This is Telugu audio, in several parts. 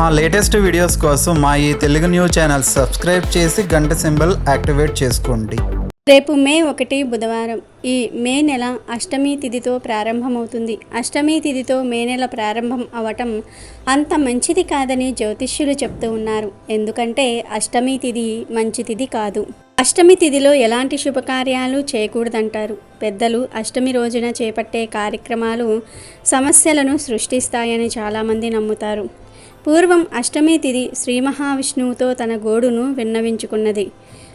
మా లేటెస్ట్ వీడియోస్ కోసం మా ఈ తెలుగు న్యూస్ ఛానల్ సబ్స్క్రైబ్ చేసి గంట సింబల్ యాక్టివేట్ చేసుకోండి. రేపు మే ఒకటి బుధవారం. ఈ మే నెల అష్టమి తిథితో ప్రారంభమవుతుంది. అష్టమి తిథితో మే నెల ప్రారంభం అవటం అంత మంచిది కాదని జ్యోతిష్యులు చెప్తూ ఉన్నారు. ఎందుకంటే అష్టమి తిథి మంచి తిథి కాదు. అష్టమి తిథిలో ఎలాంటి శుభకార్యాలు చేయకూడదంటారు? పెద్దలు అష్టమి రోజున చేపట్టే కార్యక్రమాలు సమస్యలను సృష్టిస్తాయని చాలామంది నమ్ముతారు. పూర్వం అష్టమి తిథి శ్రీ మహావిష్ణువుతో తన గోడును విన్నవించుకున్నది.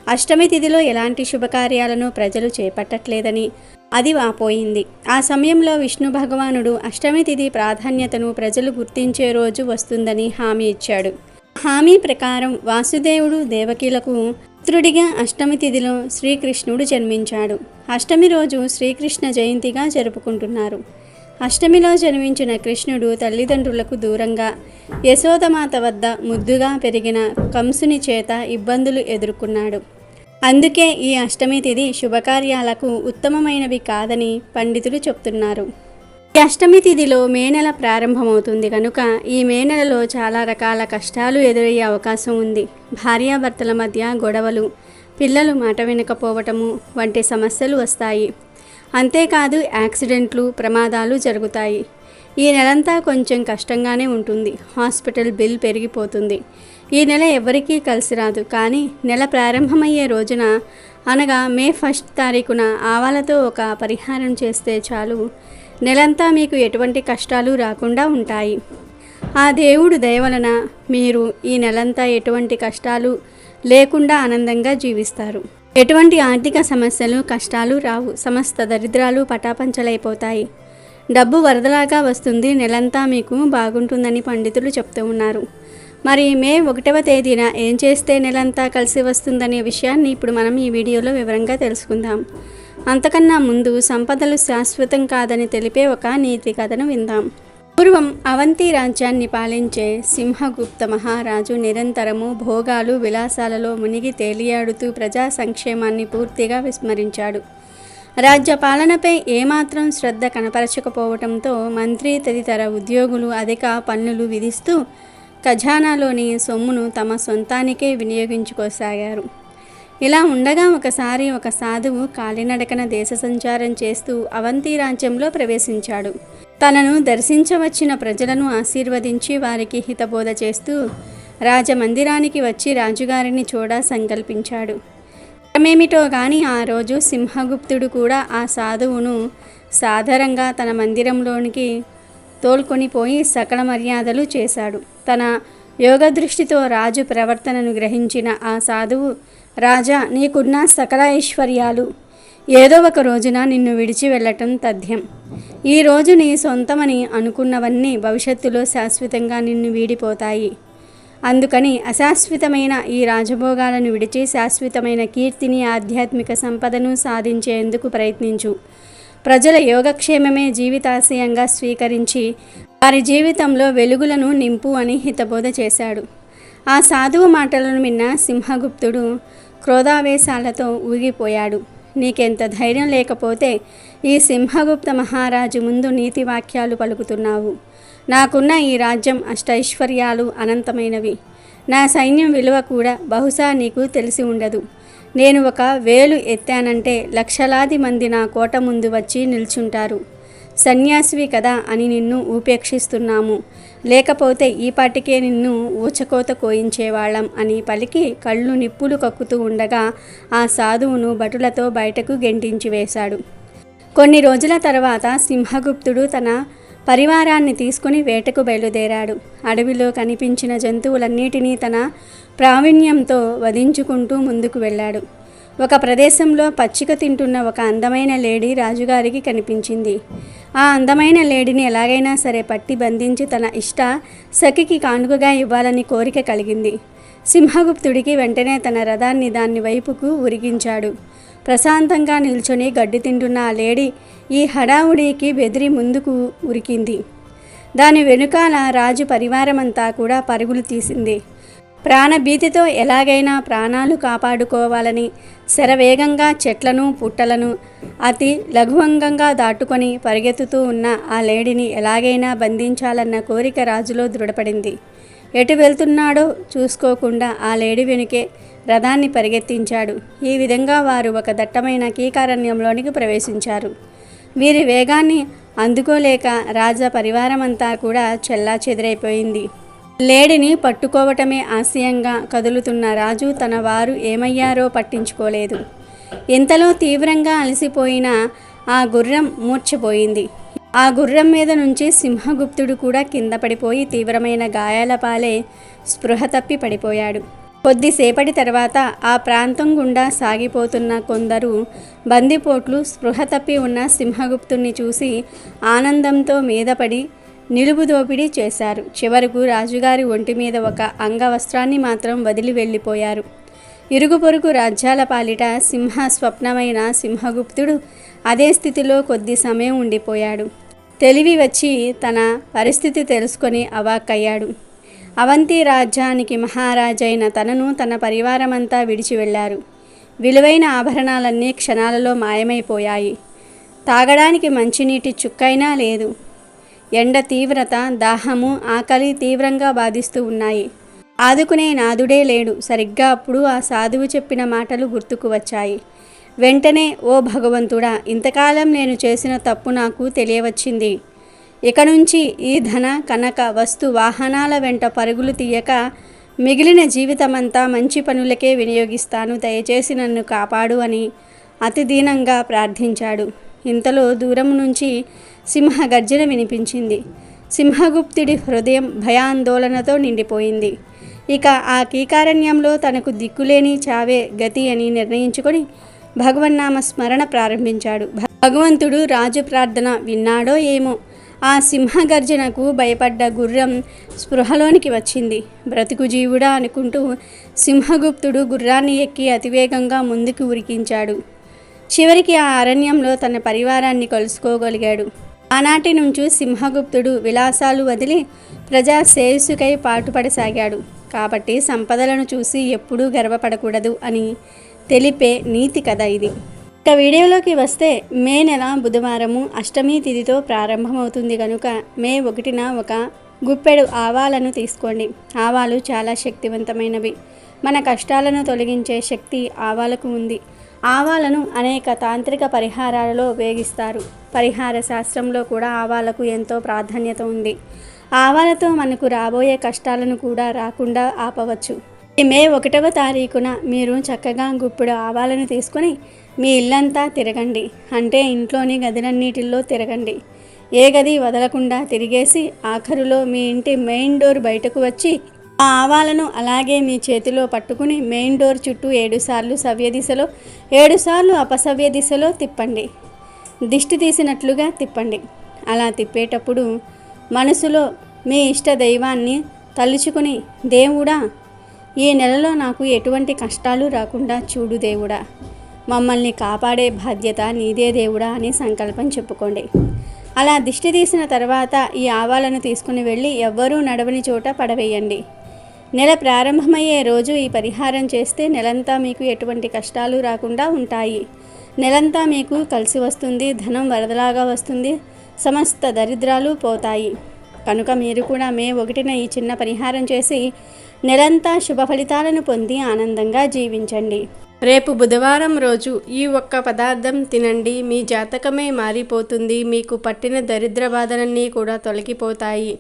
అష్టమి తిథిలో ఎలాంటి శుభకార్యాలను ప్రజలు చేపట్టట్లేదని అది వాపోయింది ఆ సమయంలో విష్ణు భగవానుడు అష్టమి తిథి ప్రాధాన్యతను ప్రజలు గుర్తించే రోజు వస్తుందని హామీ ఇచ్చాడు. హామీ ప్రకారం వాసుదేవుడు దేవకిలకు పుత్రుడిగా అష్టమి తిథిలో శ్రీకృష్ణుడు జన్మించాడు. అష్టమి రోజు శ్రీకృష్ణ జయంతిగా జరుపుకుంటున్నారు. అష్టమిలో జన్మించిన కృష్ణుడు తల్లిదండ్రులకు దూరంగా యశోదమాత వద్ద ముద్దుగా పెరిగిన కంసుని చేత ఇబ్బందులు ఎదుర్కొన్నాడు. అందుకే ఈ అష్టమి తిథి శుభకార్యాలకు ఉత్తమమైనవి కాదని పండితులు చెప్తున్నారు. ఈ అష్టమి తిథిలో మే నెల ప్రారంభమవుతుంది కనుక ఈ మే నెలలో చాలా రకాల కష్టాలు ఎదురయ్యే అవకాశం ఉంది. భార్యాభర్తల మధ్య గొడవలు పిల్లలు మాట వినకపోవటము వంటి సమస్యలు వస్తాయి. అంతేకాదు యాక్సిడెంట్లు ప్రమాదాలు జరుగుతాయి. ఈ నెలంతా కొంచెం కష్టంగానే ఉంటుంది. హాస్పిటల్ బిల్ పెరిగిపోతుంది. ఈ నెల ఎవరికీ కలిసి రాదు. కానీ నెల ప్రారంభమయ్యే రోజున అనగా మే ఫస్ట్ తారీఖున ఆవాలతో ఒక పరిహారం చేస్తే చాలు. నెలంతా మీకు ఎటువంటి కష్టాలు రాకుండా ఉంటాయి. ఆ దేవుడు దయవలన మీరు ఈ నెలంతా ఎటువంటి కష్టాలు లేకుండా ఆనందంగా జీవిస్తారు. ఎటువంటి ఆర్థిక సమస్యలు కష్టాలు రావు. సమస్త దరిద్రాలు పటాపంచలైపోతాయి. డబ్బు వరదలాగా వస్తుంది. నెలంతా మీకు బాగుంటుందని పండితులు చెప్తూ ఉన్నారు. మరి మే ఒకటవ తేదీన ఏం చేస్తే నెలంతా కలిసి వస్తుందనే విషయాన్ని ఇప్పుడు మనం ఈ వీడియోలో వివరంగా తెలుసుకుందాం. అంతకన్నా ముందు సంపదలు శాశ్వతం కాదని తెలిపే ఒక నీతి కథను విందాం. పూర్వం అవంతి రాజ్యాన్ని పాలించే సింహగుప్త మహారాజు నిరంతరము భోగాలు విలాసాలలో మునిగి తేలియాడుతూ ప్రజా సంక్షేమాన్ని పూర్తిగా విస్మరించాడు. రాజ్య పాలనపై ఏమాత్రం శ్రద్ధ కనపరచకపోవడంతో మంత్రి తదితర ఉద్యోగులు అధిక పన్నులు విధిస్తూ ఖజానాలోని సొమ్మును తమ సొంతానికే వినియోగించుకోసాగారు. ఇలా ఉండగా ఒకసారి ఒక సాధువు కాలినడకన దేశ సంచారం చేస్తూ అవంతి రాజ్యంలో ప్రవేశించాడు. తనను దర్శించవచ్చిన ప్రజలను ఆశీర్వదించి వారికి హితబోధ చేస్తూ రాజమందిరానికి వచ్చి రాజుగారిని చూడ సంకల్పించాడు. క్రమేమిటో గాని ఆ రోజు సింహగుప్తుడు కూడా ఆ సాధువును సాధారణంగా తన మందిరంలోనికి తోల్కొని పోయి సకల మర్యాదలు చేశాడు. తన యోగ దృష్టితో రాజు ప్రవర్తనను గ్రహించిన ఆ సాధువు రాజా నీకున్న సకల ఐశ్వర్యాలు. ఏదో ఒక రోజున నిన్ను విడిచి వెళ్ళటం తథ్యం. ఈ రోజు నీ సొంతమని అనుకున్నవన్నీ భవిష్యత్తులో శాశ్వతంగా నిన్ను వీడిపోతాయి. అందుకని అశాశ్వతమైన ఈ రాజభోగాలను విడిచి శాశ్వతమైన కీర్తిని ఆధ్యాత్మిక సంపదను సాధించేందుకు ప్రయత్నించు. ప్రజల యోగక్షేమమే జీవితాశయంగా స్వీకరించి వారి జీవితంలో వెలుగులను నింపు అని హితబోధ చేశాడు. ఆ సాధువు మాటలను విన్న సింహగుప్తుడు క్రోధావేశాలతో ఊగిపోయాడు. నీకెంత ధైర్యం లేకపోతే ఈ సింహగుప్త మహారాజు ముందు నీతి వాక్యాలు పలుకుతున్నావు. నాకున్న ఈ రాజ్యం అష్టైశ్వర్యాలు అనంతమైనవి. నా సైన్యం విలువ కూడా బహుశా నీకు తెలిసి ఉండదు. నేను ఒక వేలు ఎత్తానంటే లక్షలాది మంది నా కోట ముందు వచ్చి నిల్చుంటారు. సన్యాసివి కదా అని నిన్ను ఉపేక్షిస్తున్నాము. లేకపోతే ఈపాటికే నిన్ను ఊచకోత కోయించేవాళ్ళం అని పలికి కళ్ళు నిప్పులు కక్కుతూ ఉండగా ఆ సాధువును భటులతో బయటకు గెంటించి వేశాడు. కొన్ని రోజుల తర్వాత సింహగుప్తుడు తన పరివారాన్ని తీసుకుని వేటకు బయలుదేరాడు. అడవిలో కనిపించిన జంతువులన్నిటినీ తన ప్రావీణ్యంతో వధించుకుంటూ ముందుకు వెళ్ళాడు. ఒక ప్రదేశంలో పచ్చిక తింటున్న ఒక అందమైన లేడీ రాజుగారికి కనిపించింది. ఆ అందమైన లేడీని ఎలాగైనా సరే పట్టి బంధించి తన ఇష్ట సఖికి కానుకగా ఇవ్వాలని కోరిక కలిగింది. సింహగుప్తుడికి వెంటనే తన రథాన్ని దాని వైపుకు ఉరిగించాడు. ప్రశాంతంగా నిల్చొని గడ్డి తింటున్న ఆ లేడీ ఈ హడావుడికి బెదిరి ముందుకు ఉరికింది. దాని వెనుకాల రాజు పరివారమంతా కూడా పరుగులు తీసింది. ప్రాణభీతితో ఎలాగైనా ప్రాణాలు కాపాడుకోవాలని శరవేగంగా చెట్లను పుట్టలను అతి లఘువంగంగా దాటుకొని పరిగెత్తుతూ ఉన్న ఆ లేడీని ఎలాగైనా బంధించాలన్న కోరిక రాజులో దృఢపడింది. ఎటు వెళ్తున్నాడో చూసుకోకుండా ఆ లేడి వెనుకే రథాన్ని పరిగెత్తించాడు. ఈ విధంగా వారు ఒక దట్టమైన కీకారణ్యంలోనికి ప్రవేశించారు. వీరి వేగాన్ని అందుకోలేక రాజా పరివారమంతా కూడా చెల్లా చెదిరైపోయింది లేడిని పట్టుకోవటమే ఆశయంగా కదులుతున్న రాజు తన వారు ఏమయ్యారో పట్టించుకోలేదు. ఇంతలో తీవ్రంగా అలసిపోయిన ఆ గుర్రం మూర్ఛపోయింది. ఆ గుర్రం మీద నుంచి సింహగుప్తుడు కూడా కింద పడిపోయి తీవ్రమైన గాయాల పాలే స్పృహ తప్పి పడిపోయాడు. కొద్దిసేపటి తర్వాత ఆ ప్రాంతం గుండా సాగిపోతున్న కొందరు బందిపోట్లు స్పృహ తప్పి ఉన్న సింహగుప్తుణ్ణి చూసి ఆనందంతో మీదపడి నిలువు దోపిడీ చేశారు. చివరకు రాజుగారి ఒంటి మీద ఒక అంగవస్త్రాన్ని మాత్రం వదిలి వెళ్ళిపోయారు. ఇరుగు పొరుగు రాజ్యాల పాలిట సింహ స్వప్నమైన సింహగుప్తుడు అదే స్థితిలో కొద్ది సమయం ఉండిపోయాడు. తెలివి వచ్చి తన పరిస్థితి తెలుసుకొని అవాక్కయ్యాడు. అవంతి రాజ్యానికి మహారాజైన తనను తన పరివారమంతా విడిచి వెళ్ళారు. విలువైన ఆభరణాలన్నీ క్షణాలలో మాయమైపోయాయి. తాగడానికి మంచినీటి చుక్కైనా లేదు. ఎండ తీవ్రత దాహము ఆకలి తీవ్రంగా బాధిస్తూ ఉన్నాయి. ఆదుకునే నాదుడే లేడు. సరిగ్గా అప్పుడు ఆ సాధువు చెప్పిన మాటలు గుర్తుకు వచ్చాయి. వెంటనే ఓ భగవంతుడా ఇంతకాలం నేను చేసిన తప్పు నాకు తెలియవచ్చింది. ఇక నుంచి ఈ ధన కనక వస్తు వాహనాల వెంట పరుగులు తీయక మిగిలిన జీవితమంతా మంచి పనులకే వినియోగిస్తాను. దయచేసి నన్ను కాపాడు అని అతి దీనంగా ప్రార్థించాడు. ఇంతలో దూరం నుంచి సింహ గర్జన వినిపించింది. సింహగుప్తుడి హృదయం భయాందోళనతో నిండిపోయింది. ఇక ఆ కీకారణ్యంలో తనకు దిక్కులేని చావే గతి అని నిర్ణయించుకొని భగవన్నామ స్మరణ ప్రారంభించాడు. భగవంతుడు రాజు ప్రార్థన విన్నాడో ఏమో ఆ సింహగర్జనకు భయపడ్డ గుర్రం స్పృహలోనికి వచ్చింది. బ్రతుకు జీవుడా అనుకుంటూ సింహగుప్తుడు గుర్రాన్ని ఎక్కి అతివేగంగా ముందుకు ఉరికించాడు. చివరికి ఆ అరణ్యంలో తన పరివారాన్ని కలుసుకోగలిగాడు. ఆనాటి నుంచి సింహగుప్తుడు విలాసాలు వదిలి ప్రజా శ్రేయస్సుకై పాటుపడసాగాడు. కాబట్టి సంపదలను చూసి ఎప్పుడూ గర్వపడకూడదు అని తెలిపే నీతి కథ ఇది. ఇక వీడియోలోకి వస్తే మే నెల బుధవారము అష్టమి తిథితో ప్రారంభమవుతుంది కనుక మే ఒకటిన ఒక గుప్పెడు ఆవాలను తీసుకోండి. ఆవాలు చాలా శక్తివంతమైనవి. మన కష్టాలను తొలగించే శక్తి ఆవాలకు ఉంది. ఆవాలను అనేక తాంత్రిక పరిహారాలలో ఉపయోగిస్తారు. పరిహార శాస్త్రంలో కూడా ఆవాలకు ఎంతో ప్రాధాన్యత ఉంది. ఆవాలతో మనకు రాబోయే కష్టాలను కూడా రాకుండా ఆపవచ్చు. మే ఒకటవ తారీఖున మీరు చక్కగా గుప్పుడు ఆవాలను తీసుకొని మీ ఇల్లంతా తిరగండి. అంటే ఇంట్లోని గదులన్నిటిల్లో తిరగండి. ఏ గది వదలకుండా తిరిగేసి ఆఖరులో మీ ఇంటి మెయిన్ డోర్ బయటకు వచ్చి ఆ ఆవాలను అలాగే మీ చేతిలో పట్టుకుని మెయిన్ డోర్ చుట్టూ ఏడుసార్లు సవ్య దిశలో ఏడుసార్లు అపసవ్య దిశలో తిప్పండి. దిష్టి తీసినట్లుగా తిప్పండి. అలా తిప్పేటప్పుడు మనసులో మీ ఇష్ట దైవాన్ని తలుచుకుని దేవుడా ఈ నెలలో నాకు ఎటువంటి కష్టాలు రాకుండా చూడు దేవుడా. మమ్మల్ని కాపాడే బాధ్యత నీదే దేవుడా అని సంకల్పం చెప్పుకోండి. అలా దిష్టి తీసిన తర్వాత ఈ ఆవాలను తీసుకుని వెళ్ళి ఎవ్వరూ నడవని చోట పడవేయండి. నెల ప్రారంభమయ్యే రోజు ఈ పరిహారం చేస్తే నెలంతా మీకు ఎటువంటి కష్టాలు రాకుండా ఉంటాయి. నెలంతా మీకు కలిసి వస్తుంది ధనం వరదలాగా వస్తుంది సమస్త దరిద్రాలు పోతాయి. కనుక మీరు కూడా మే ఒకటిన ఈ చిన్న పరిహారం చేసి నెలంతా శుభ ఫలితాలను పొంది ఆనందంగా జీవించండి. రేపు బుధవారం రోజు ఈ ఒక్క పదార్థం తినండి. మీ జాతకమే మారిపోతుంది. మీకు పట్టిన దరిద్ర బాధలన్నీ కూడా తొలగిపోతాయి.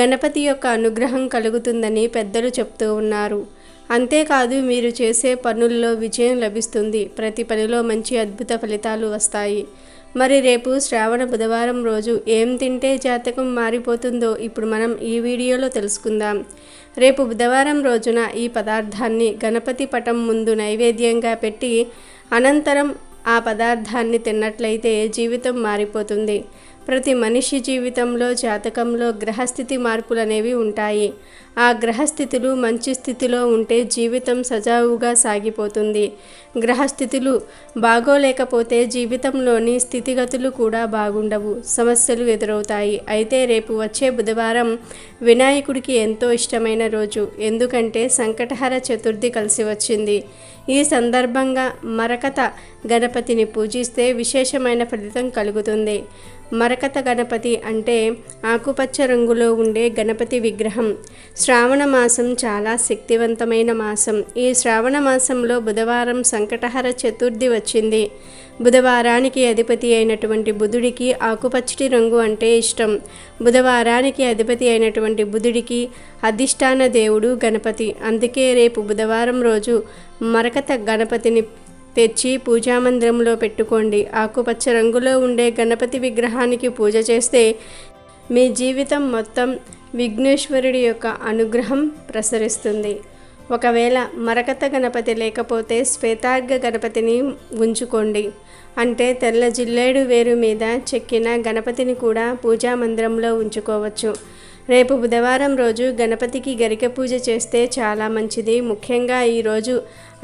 గణపతి యొక్క అనుగ్రహం కలుగుతుందని పెద్దలు చెప్తూ ఉన్నారు. అంతేకాదు మీరు చేసే పనుల్లో విజయం లభిస్తుంది. ప్రతి పనిలో మంచి అద్భుత ఫలితాలు వస్తాయి. మరి రేపు శ్రావణ బుధవారం రోజు ఏం తింటే జాతకం మారిపోతుందో ఇప్పుడు మనం ఈ వీడియోలో తెలుసుకుందాం. రేపు బుధవారం రోజున ఈ పదార్థాన్ని గణపతి పటం ముందు నైవేద్యంగా పెట్టి అనంతరం ఆ పదార్థాన్ని తిన్నట్లయితే జీవితం మారిపోతుంది. ప్రతి మనిషి జీవితంలో జాతకంలో గ్రహస్థితి మార్పులు అనేవి ఉంటాయి. ఆ గ్రహస్థితులు మంచి స్థితిలో ఉంటే జీవితం సజావుగా సాగిపోతుంది. గ్రహస్థితులు బాగోలేకపోతే జీవితంలోని స్థితిగతులు కూడా బాగుండవు సమస్యలు ఎదురవుతాయి. అయితే రేపు వచ్చే బుధవారం వినాయకుడికి ఎంతో ఇష్టమైన రోజు. ఎందుకంటే సంకటహర చతుర్థి కలిసి వచ్చింది. ఈ సందర్భంగా మరకత గణపతిని పూజిస్తే విశేషమైన ఫలితం కలుగుతుంది. మరకత గణపతి అంటే ఆకుపచ్చ రంగులో ఉండే గణపతి విగ్రహం. శ్రావణ మాసం చాలా శక్తివంతమైన మాసం. ఈ శ్రావణ మాసంలో బుధవారం సంకటహర చతుర్థి వచ్చింది. బుధవారానికి అధిపతి అయినటువంటి బుధుడికి ఆకుపచ్చటి రంగు అంటే ఇష్టం. బుధవారానికి అధిపతి అయినటువంటి బుధుడికి అధిష్టాన దేవుడు గణపతి. అందుకే రేపు బుధవారం రోజు మరకత గణపతిని తెచ్చి పూజామందిరంలో పెట్టుకోండి. ఆకుపచ్చ రంగులో ఉండే గణపతి విగ్రహానికి పూజ చేస్తే మీ జీవితం మొత్తం విఘ్నేశ్వరుడి యొక్క అనుగ్రహం ప్రసరిస్తుంది. ఒకవేళ మరకత గణపతి లేకపోతే శ్వేతార్ఘ గణపతిని ఉంచుకోండి. అంటే తెల్ల జిల్లేడు వేరు మీద చెక్కిన గణపతిని కూడా పూజా మందిరంలో ఉంచుకోవచ్చు. రేపు బుధవారం రోజు గణపతికి గరిక పూజ చేస్తే చాలా మంచిది. ముఖ్యంగా ఈరోజు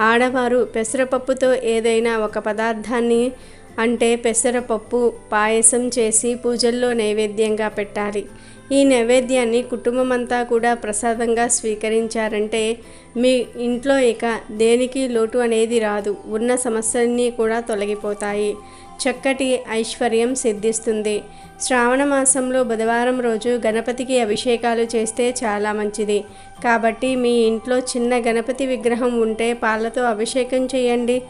ఆడవారు పెసరపప్పుతో ఏదైనా ఒక పదార్థాన్ని అంటే పెసరపప్పు పాయసం చేసి పూజల్లో నైవేద్యంగా పెట్టాలి. ఈ నైవేద్యాన్ని కుటుంబం అంతా కూడా ప్రసాదంగా స్వీకరించారంటే మీ ఇంట్లో ఇక దేనికి లోటు అనేది రాదు. ఉన్న సమస్యలన్నీ కూడా తొలగిపోతాయి. చక్కటి ఐశ్వర్యం సిద్ధిస్తుంది. శ్రావణ మాసంలో బుధవారం రోజు గణపతికి అభిషేకాలు చేస్తే చాలా మంచిది. కాబట్టి మీ ఇంట్లో చిన్న గణపతి విగ్రహం ఉంటే పాలతో అభిషేకం చేయండి.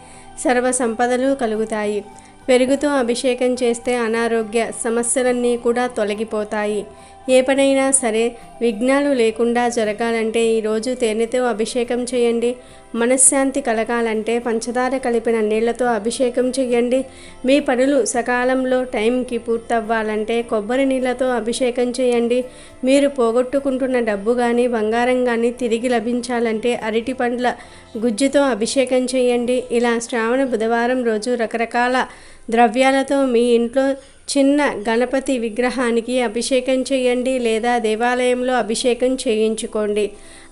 సర్వ సంపదలు కలుగుతాయి. పెరుగుతో అభిషేకం చేస్తే అనారోగ్య సమస్యలన్నీ కూడా తొలగిపోతాయి. ఏ పనైనా సరే విఘ్నాలు లేకుండా జరగాలంటే ఈరోజు తేనెతో అభిషేకం చేయండి. మనశ్శాంతి కలగాలంటే పంచదార కలిపిన నీళ్ళతో అభిషేకం చేయండి. మీ పనులు సకాలంలో టైంకి పూర్తవ్వాలంటే కొబ్బరి నీళ్ళతో అభిషేకం చేయండి. మీరు పోగొట్టుకుంటున్న డబ్బు కానీ బంగారం కానీ తిరిగి లభించాలంటే అరటి పండ్ల గుజ్జుతో అభిషేకం చేయండి. ఇలా శ్రావణ బుధవారం రోజు రకరకాల ద్రవ్యాలతో మీ ఇంట్లో చిన్న గణపతి విగ్రహానికి అభిషేకం చేయండి లేదా దేవాలయంలో అభిషేకం చేయించుకోండి.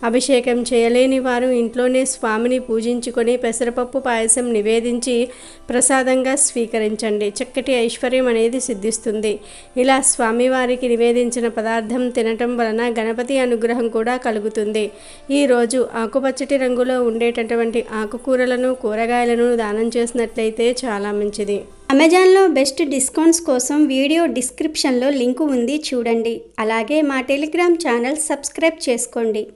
అభిషేకం చేయలేని వారు ఇంట్లోనే స్వామిని పూజించుకొని పెసరపప్పు పాయసం నివేదించి ప్రసాదంగా స్వీకరించండి. చక్కటి ఐశ్వర్యం అనేది సిద్ధిస్తుంది. ఇలా స్వామివారికి నివేదించిన పదార్థం తినటం వలన గణపతి అనుగ్రహం కూడా కలుగుతుంది. ఈరోజు ఆకుపచ్చటి రంగులో ఉండేటటువంటి ఆకుకూరలను కూరగాయలను దానం చేసినట్లయితే చాలా మంచిది. అమెజాన్లో బెస్ట్ డిస్కౌంట్స్ కోసం వీడియో డిస్క్రిప్షన్లో లింకు ఉంది. చూడండి. అలాగే మా టెలిగ్రామ్ ఛానల్ సబ్స్క్రైబ్ చేసుకోండి.